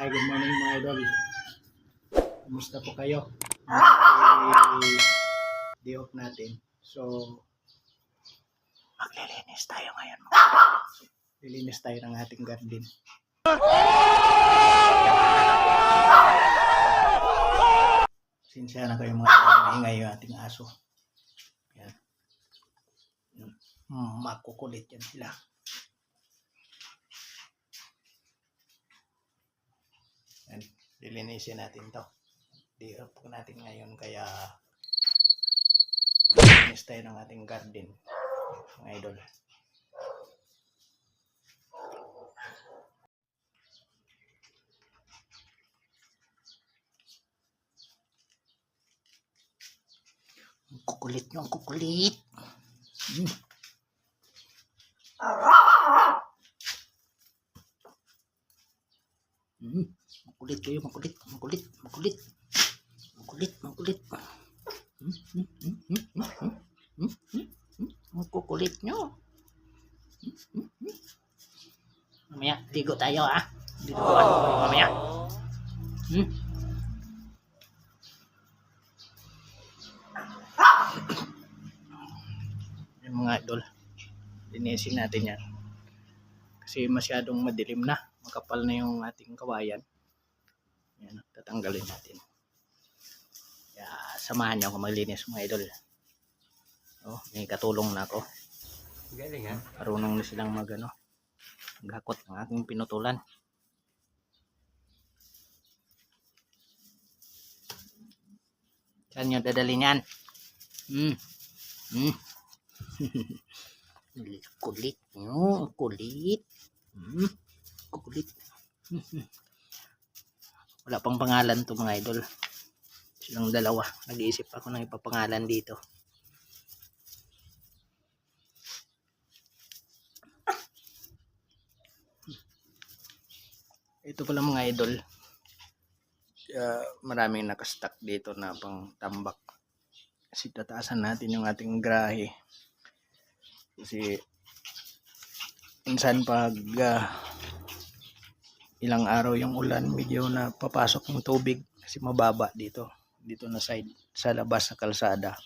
Hi, good morning mga idol. Kumusta po kayo? Ay, day off natin. So, maglilinis tayo ngayon. Lilinis tayo ng ating garden. Sinsya na kayo mga idol. Maingay yung ating aso. Yan. Hmm, makukulit yan sila. Yan, lilinisin natin to. Di off po natin ngayon kaya linis tayo ng ating garden. Mga idol. Kukulit nyo, ang kukulit. Hmm. Makulit kayo, makulit, makulit, makulit. Makulit, makulit. Hmm, hmm, hmm, hmm, hmm, hmm, hmm, hmm, hmm. nyo. Hmm, hmm, hmm. Mamaya, ligo tayo ah. Ligo tayo mamaya. Hmm. Yung mga idol, linisin natin yan. Kasi masyadong madilim na. Makapal na yung ating kawayan. Yan, tatanggalin natin. Kaya samahan niyo ako maglinis mga idol. Oh, may katulong na ako. Galing ha? Marunong na silang mag ano, maghakot ng aking pinutulan. Saan nyo dadalhin yan? Hmm. Hmm. kulit nyo. Kulit. Hmm. Kulit. Wala pang pangalan to mga idol. Silang dalawa. Nag-iisip ako ng ipapangalan dito. Ito pala mga idol. Uh, maraming nakastack dito na pang tambak. Kasi tataasan natin yung ating grahe. Kasi minsan pag ah, ilang araw yung ulan, medyo na papasok yung tubig kasi mababa dito. Dito na side sa labas sa kalsada.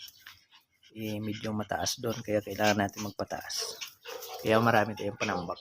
Eh, medyo mataas doon kaya kailangan natin magpataas. Kaya marami tayong panambak.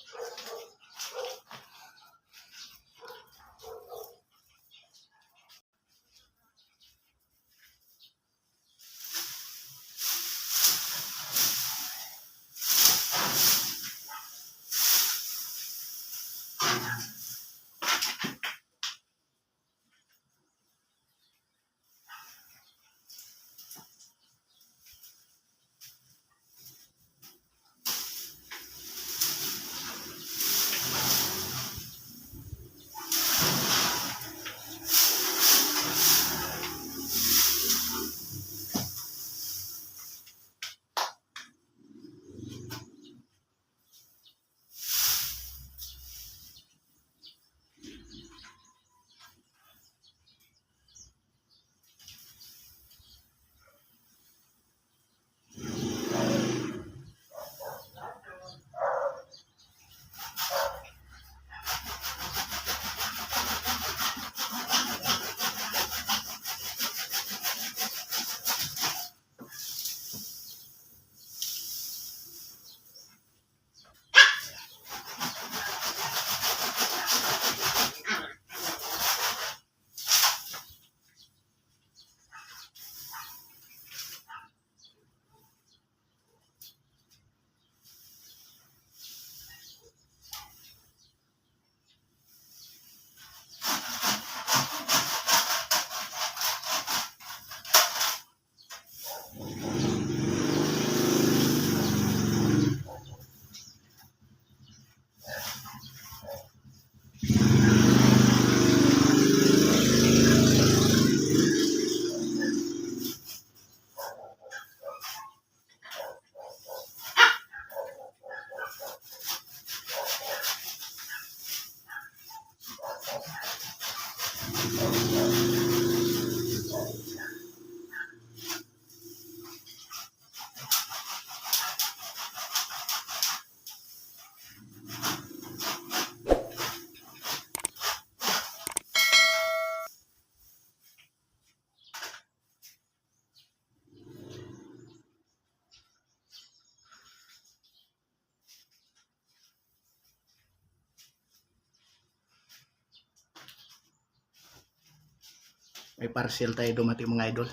May parcel tayo dumating mga idol.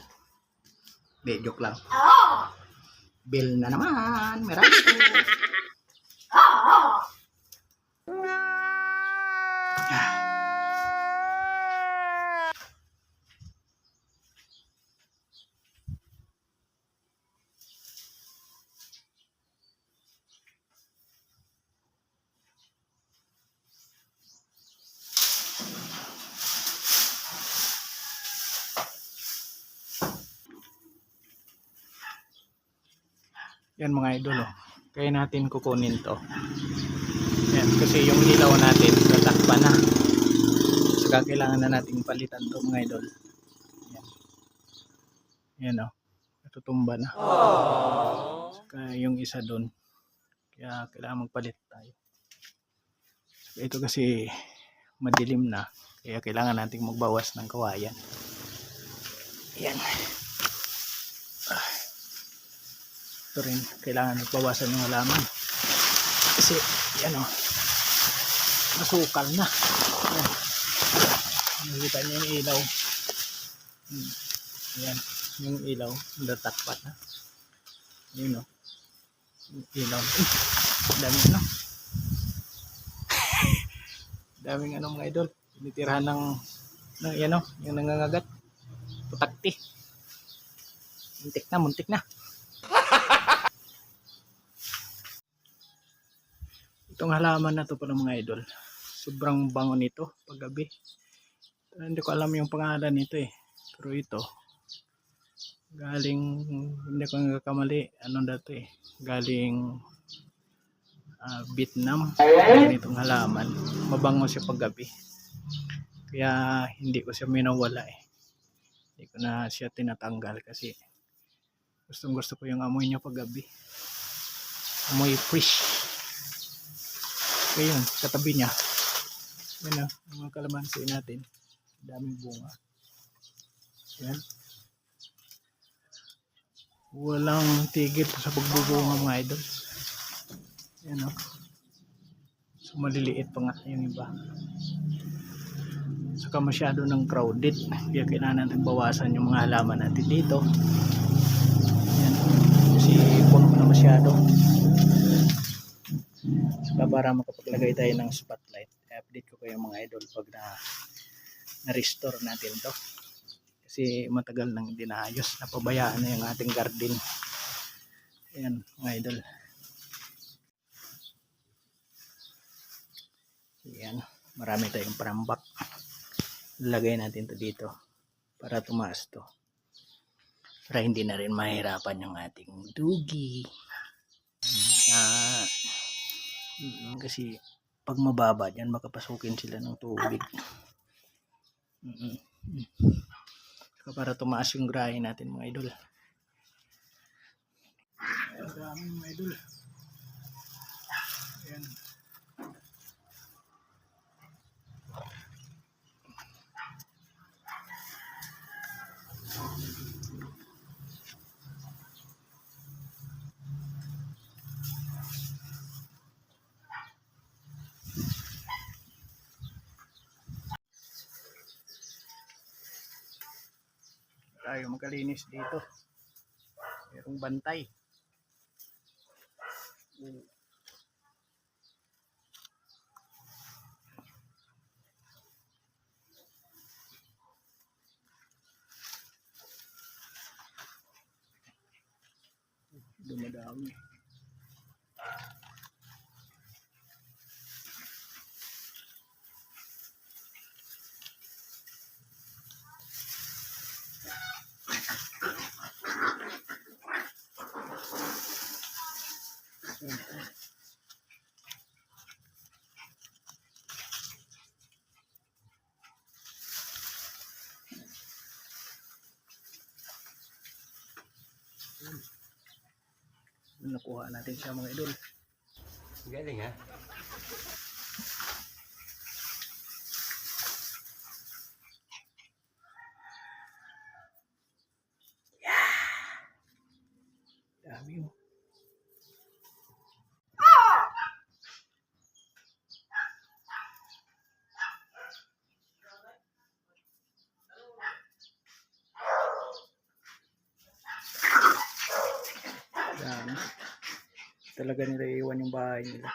Hindi, joke lang. Bill na naman. Meron po. Yan mga idol oh. Kaya natin kukunin to. Yan, kasi yung ilaw natin natakpa na. Saka kailangan na nating palitan to mga idol. Yan. Yan oh. Natutumba na. Saka yung isa doon. Kaya kailangan magpalit tayo. Saka ito kasi madilim na. Kaya kailangan nating magbawas ng kawayan. Yan. Ito rin kailangan magbawasan yung halaman. Kasi yan o masukal na. Yan. Nakikita niyo yung ilaw. Hmm. yan yung ilaw natakpat na. Yun o yung ilaw. Eh, dami ano. Daming ano mga idol. Tinitirahan ng ng yan o yung nangangagat. Putakti muntik na muntik na Itong halaman na to pala mga idol. Sobrang bango nito paggabi. Pero hindi ko alam yung pangalan nito eh. Pero ito, galing, hindi ko nagkakamali, ano dato eh. Galing ah, Vietnam. Galing itong halaman. Mabango siya paggabi. Kaya hindi ko siya minawala eh. Hindi ko na siya tinatanggal kasi gustong gusto ko yung amoy niya paggabi. Amoy fresh. Yun, katabi niya. Yan na, ang mga kalamansi natin. Daming bunga. Yan. Walang tigil sa pagbubunga mga idol. Yan o. So maliliit pa nga yung iba. Saka masyado ng crowded. Kaya kailangan natin bawasan yung mga halaman natin dito. Yan. Kasi puno na masyado. Para makapaglagay tayo ng spotlight, i-update ko kayo mga idol pag na na-restore natin to. Kasi matagal nang hindi naayos, napabayaan na yung ating garden. Ayan mga idol. Ayan, marami tayong parambak. Lagay natin to dito para tumaas to. Para hindi na rin mahirapan yung ating dugi. Ah, Mm, kasi pag mababa dyan makapasukin sila ng tubig. Mm Saka para tumaas yung grahe natin mga idol. Ayan, dami mga idol. Ayan. Tayo magkalinis dito. Merong bantay. Dumadami nakuha natin siya mga idol Galing ha? dami oh. Yan. talaga nila iwan yung bahay nila.